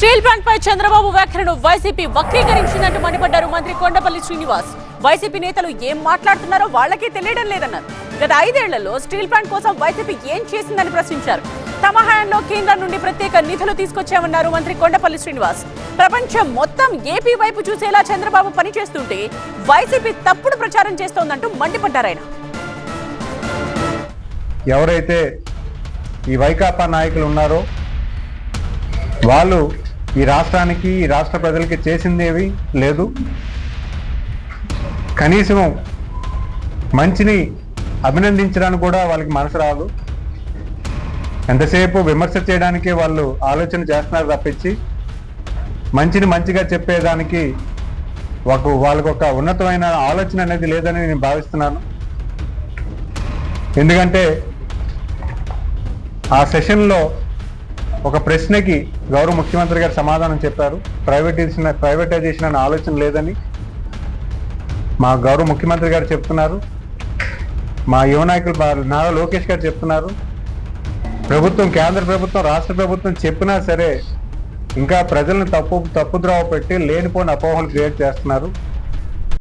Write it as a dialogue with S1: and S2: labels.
S1: Steel plant పై చంద్రబాబు వ్యాఖ్యలను YCP వక్రీకరించిందంటూ మండిపడ్డారు మంత్రి కొండపల్లి శ్రీనివాస్. వైసీపీ నేతలు ఏం మాట్లాడుతున్నారో వాళ్ళకే తెలియడం లేదన్నారు. గత ఐదేళ్ళలో స్టీల్ ప్లాంట్ కోసం వైసీపీ ఏం చేసిందని ప్రశ్నించారు. తమ హయాంలో కేంద్రం నుండి ప్రత్యేక నిధులు తీసుకొచ్చామన్నారు మంత్రి కొండపల్లి శ్రీనివాస్. ప్రపంచం మొత్తం ఏపీ వైపు చూసేలా చంద్రబాబు పనిచేస్తుంటే వైసీపీ తప్పుడు ప్రచారం చేస్తోందంటూ మండిపడ్డారాయన
S2: ఎవరైతే ఈ వైకాపా నాయకులు ఉన్నారో వాళ్ళు ఈ రాష్ట్రానికి ఈ రాష్ట్ర ప్రజలకి చేసిందేవి లేదు. కనీసం మంచిని అభినందించడానికి కూడా వాళ్ళకి మనసు రాదు. ఎంతసేపు విమర్శ చేయడానికే వాళ్ళు ఆలోచన చేస్తున్నారు తప్పించి మంచిని మంచిగా చెప్పేదానికి ఒక వాళ్ళకు ఒక ఉన్నతమైన ఆలోచన అనేది లేదని నేను భావిస్తున్నాను. ఎందుకంటే ఆ సెషన్లో ఒక ప్రశ్నకి గౌరవ ముఖ్యమంత్రి గారు సమాధానం చెప్పారు. ప్రైవేటైజేషన్ ప్రైవేటైజేషన్ అనే ఆలోచన లేదని మా గౌరవ ముఖ్యమంత్రి గారు చెప్తున్నారు. మా యువ నాయకులు మా- నారా లోకేష్ గారు చెప్తున్నారు. ప్రభుత్వం కేంద్ర ప్రభుత్వం రాష్ట్ర ప్రభుత్వం చెప్పినా సరే ఇంకా ప్రజలను తప్పు తప్పుద్రోవ పెట్టి లేనిపోని అపోహలు క్రియేట్ చేస్తున్నారు.